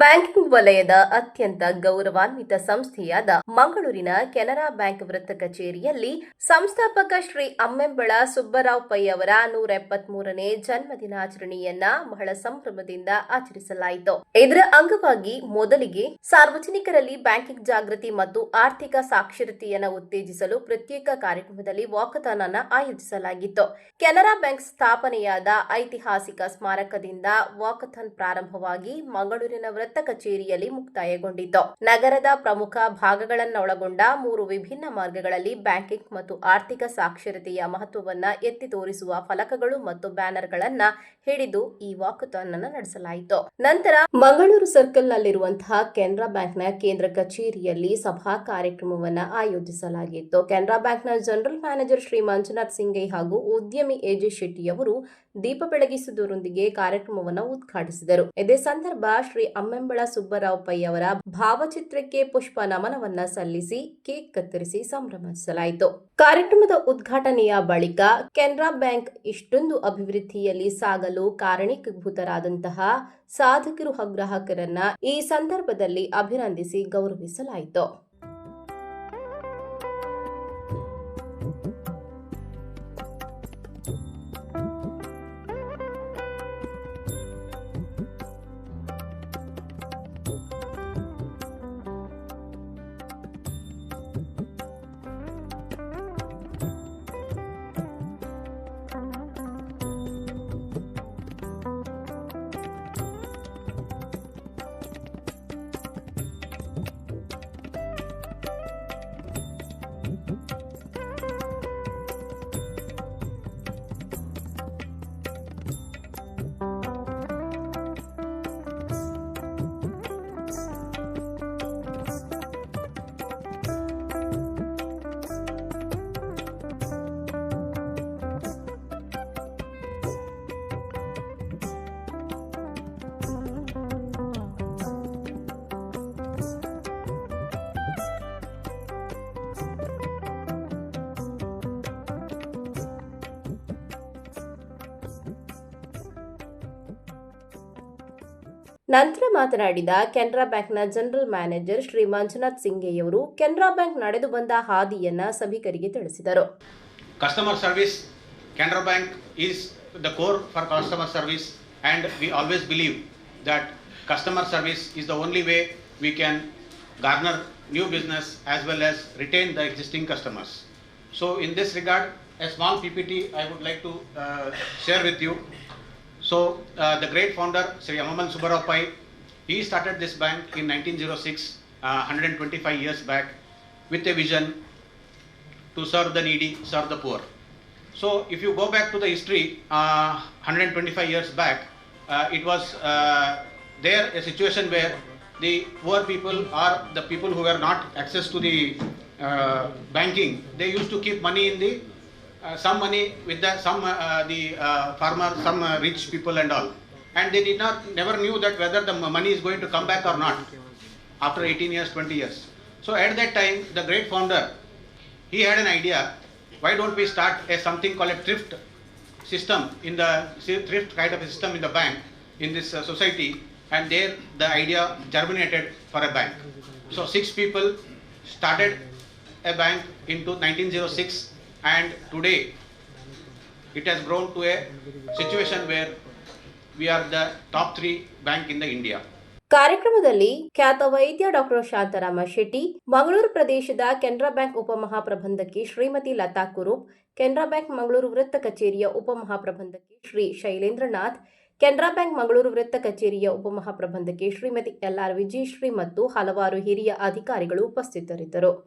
Banking ವಲಯದ ಅತ್ಯಂತ ಗೌರವಾನ್ವಿತ ಸಂಸ್ಥೆಯಾದ ಮಂಗಳೂರಿನ ಕೆನರಾ ಬ್ಯಾಂಕ್ ವೃತ್ತ ಕಚೇರಿಯಲ್ಲಿ ಸಂಸ್ಥಾಪಕ ಶ್ರೀ ಅಮ್ಮೆಂಬಳ ಸುಬ್ಬರಾವ್ ಪೈ ಅವರ ನೂರ ಎಪ್ಪತ್ಮೂರನೇ ಜನ್ಮದಿನಾಚರಣೆಯನ್ನ ಬಹಳ ಸಂಭ್ರಮದಿಂದ ಆಚರಿಸಲಾಯಿತು. ಇದರ ಅಂಗವಾಗಿ ಮೊದಲಿಗೆ ಸಾರ್ವಜನಿಕರಲ್ಲಿ ಬ್ಯಾಂಕಿಂಗ್ ಜಾಗೃತಿ ಮತ್ತು ಆರ್ಥಿಕ ಸಾಕ್ಷರತೆಯನ್ನು ಉತ್ತೇಜಿಸಲು ಪ್ರತ್ಯೇಕ ಕಾರ್ಯಕ್ರಮದಲ್ಲಿ ವಾಕತಾನ ಆಯೋಜಿಸಲಾಗಿತ್ತು. ಕೆನರಾ ಬ್ಯಾಂಕ್ ಸ್ಥಾಪನೆಯಾದ ಐತಿಹಾಸಿಕ ಸ್ಮಾರಕದಿಂದ ವಾಕಥಾನ್ ಪ್ರಾರಂಭವಾಗಿ ಮಂಗಳೂರಿನ ವೃತ್ತ ಕಚೇರಿಯಲ್ಲಿ ಮುಕ್ತಾಯಗೊಂಡಿತು ನಗರದ ಪ್ರಮುಖ ಭಾಗಗಳನ್ನೊಳಗೊಂಡ ಮೂರು ವಿಭಿನ್ನ ಮಾರ್ಗಗಳಲ್ಲಿ ಬ್ಯಾಂಕಿಂಗ್ ಮತ್ತು ಆರ್ಥಿಕ ಸಾಕ್ಷರತೆಯ ಮಹತ್ವವನ್ನ ಎತ್ತಿ ತೋರಿಸುವ ಫಲಕಗಳು ಮತ್ತು ಬ್ಯಾನರ್ಗಳನ್ನ ಹಿಡಿದು ಈ ವಾಕಥಾನ್ ನಡೆಸಲಾಯಿತು. ನಂತರ ಮಂಗಳೂರು ಸರ್ಕಲ್ನಲ್ಲಿರುವಂತಹ ಕೆನರಾ ಬ್ಯಾಂಕ್ನ ಕೇಂದ್ರ ಕಚೇರಿಯಲ್ಲಿ ಸಭಾ ಕಾರ್ಯಕ್ರಮವನ್ನ ಆಯೋಜಿಸಲಾಗಿತ್ತು. ಕೆನರಾ ಬ್ಯಾಂಕ್ನ ಜನರಲ್ ಮ್ಯಾನೇಜರ್ ಶ್ರೀ ಮಂಜುನಾಥ್ ಸಿಂಗೈ ಹಾಗೂ ಉದ್ಯಮಿ ಎಜೆ ಶೆಟ್ಟಿ ಅವರು ದೀಪ ಬೆಳಗಿಸುವುದರೊಂದಿಗೆ ಕಾರ್ಯಕ್ರಮವನ್ನು ಉದ್ಘಾಟಿಸಿದರು. ಇದೇ ಸಂದರ್ಭ ಶ್ರೀ ಅಮ್ಮೆಂಬಳ ಸುಬ್ಬರಾವ್ ಪೈ ಅವರ ಭಾವಚಿತ್ರಕ್ಕೆ ಪುಷ್ಪ ನಮನವನ್ನ ಸಲ್ಲಿಸಿ ಕೇಕ್ ಕತ್ತರಿಸಿ ಸಂಭ್ರಮಿಸಲಾಯಿತು. ಕಾರ್ಯಕ್ರಮದ ಉದ್ಘಾಟನೆಯ ಬಳಿಕ ಕೆನರಾ ಬ್ಯಾಂಕ್ ಇಷ್ಟೊಂದು ಅಭಿವೃದ್ಧಿಯಲ್ಲಿ ಸಾಗಲು ಕಾರಣೀಕೃತರಾದಂತಹ ಸಾಧಕರು ಹಾಗೂ ಗ್ರಾಹಕರನ್ನ ಈ ಸಂದರ್ಭದಲ್ಲಿ ಅಭಿನಂದಿಸಿ ಗೌರವಿಸಲಾಯಿತು. ನಂತರ ಮಾತನಾಡಿದ ಕೆನರಾ ಬ್ಯಾಂಕ್ನ ಜನರಲ್ ಮ್ಯಾನೇಜರ್ ಶ್ರೀ ಮಂಜುನಾಥ್ ಸಿಂಗೆಯವರು ಕೆನರಾ ಬ್ಯಾಂಕ್ ನಡೆದು ಬಂದ ಹಾದಿಯನ್ನ ಸಭಿಕರಿಗೆ ತಿಳಿಸಿದರು. Customer service Canara bank is the core for customer service service we always believe that customer service is the only way we can garner new business business well as retain the existing customers so in this regard a small P P T I would like to share with you. So uh, the great founder sri amamal subbarao pai he started this bank in 1906 uh, 125 years back with a vision to serve the needy, serve the poor. So if you go back to the history, uh, 125 years back, uh, it was uh, there a situation where the poor people or the people who were not access to the uh, banking, they used to keep money in the some money with the some uh, the uh, farmer, some uh, rich people and all, and they did not never knew that whether the money is going to come back or not after 18 years, 20 years. So at that time, the great founder, he had an idea. Why don't we start a something called a thrift system in the thrift kind of system in the bank in this uh, society, and there the idea germinated for a bank. So six people started a bank into 1906, and today, it has grown to a situation where we are the top three bank in the India. ಕಾರ್ಯಕ್ರಮದಲ್ಲಿ ಖ್ಯಾತ ವೈದ್ಯ doctor Shantarama Shetty, Mangaluru ಪ್ರದೇಶದ Canara bank ಉಪಮಹಾಪ್ರಬಂಧಕಿ Shrimati Latha Kurup, Canara bank Mangaluru ವೃತ್ತ ಕಚೇರಿಯ ಉಪಮಹಾಪ್ರಬಂಧಕಿ Shri Shailendranath, Canara bank Mangaluru ವೃತ್ತ ಕಚೇರಿಯ ಉಪಮಹಾಪ್ರಬಂಧಕಿ ಶ್ರೀಮತಿ ಎಲ್ಆರ್ ವಿಜಯಶ್ರೀ ಮತ್ತು ಹಲವಾರು ಹಿರಿಯ ಅಧಿಕಾರಿಗಳು ಉಪಸ್ಥಿತರಿದ್ದರು